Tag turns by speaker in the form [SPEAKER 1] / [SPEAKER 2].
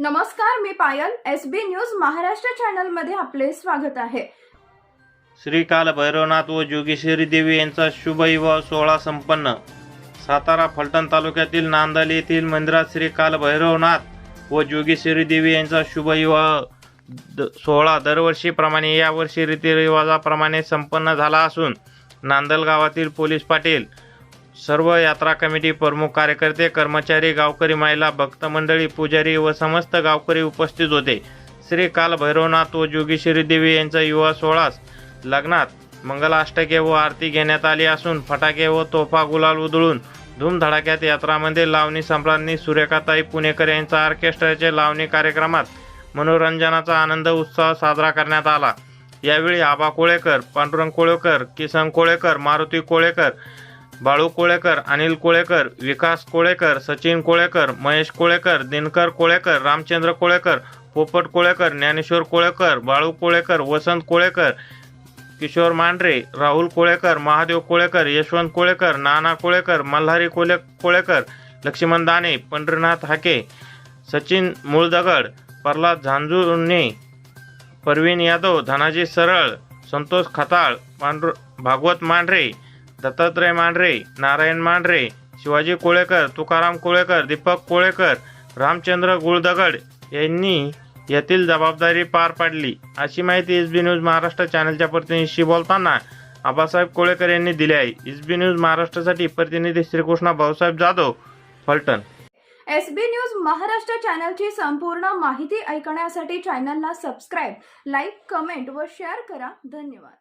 [SPEAKER 1] नमस्कार मी Payal S B news Maharashtra चॅनलमध्ये आपले स्वागत आहे.
[SPEAKER 2] श्री काल भैरवनाथ व जोगेश्वरी देवी यांचा शुभविवाह सोहळा संपन्न. सातारा फलटण तालुक्यातील नांदल येथील मंदिरात श्री काल भैरवनाथ व जोगेश्वरी देवी यांचा शुभविवाह द सोहळा दरवर्षीप्रमाणे यावर्षी रीतिरिवाजाप्रमाणे संपन्न झाला असून नांदल गावातील पोलीस पाटील सर्व यात्रा कमिटी प्रमुख कार्यकर्ते कर्मचारी गावकरी महिला भक्त मंडळी पुजारी व समस्त गावकरी उपस्थित होते. श्री काल भैरवनाथ व जोगेश्वरी देवी यांचा युवा सोहळास लग्नात मंगलाष्टके व आरती घेण्यात आली असून फटाके व तोफा गुलाल उधळून धूमधडाक्यात यात्रामध्ये लावणी संप्रांनी सुरेखाताई पुणेकर यांचा ऑर्केस्ट्राचे लावणी कार्यक्रमात मनोरंजनाचा आनंद उत्साह साजरा करण्यात आला. यावेळी आबा कोळेकर पांडुरंग कोळेकर किसन कोळेकर मारुती कोळेकर बाळू कोळेकर अनिल कोळेकर विकास कोळेकर सचिन कोळेकर महेश कोळेकर दिनकर कोळेकर रामचंद्र कोळेकर पोपट कोळेकर ज्ञानेश्वर कोळेकर बाळू कोळेकर वसंत कोळेकर किशोर मांढरे राहुल कोळेकर महादेव कोळेकर यशवंत कोळेकर नाना कोळेकर मल्हारी कोले कोळेकर लक्ष्मण दाने पंढरीनाथ हाके सचिन मूळदगड प्रल्हाद झांजुने परवीन यादव धनाजी सरळ संतोष खताळ पांडुर भागवत मांढरे दत्तात्रय मांढरे नारायण मांढरे शिवाजी कोळेकर तुकाराम कोळेकर दीपक कोळेकर रामचंद्र गुळदगड यांनी यातील जबाबदारी पार पाडली. अशी माहिती एस बी न्यूज महाराष्ट्र चॅनलच्या प्रतिनिधीशी बोलताना आबासाहेब कोळेकर यांनी दिली आहे. एस बी न्यूज महाराष्ट्रासाठी प्रतिनिधी Shrikrishna Bhausaheb Jadhav Phaltan.
[SPEAKER 1] S B news Maharashtra चॅनलची संपूर्ण माहिती ऐकण्यासाठी चॅनलला सबस्क्राईब लाईक कमेंट व शेअर करा. धन्यवाद.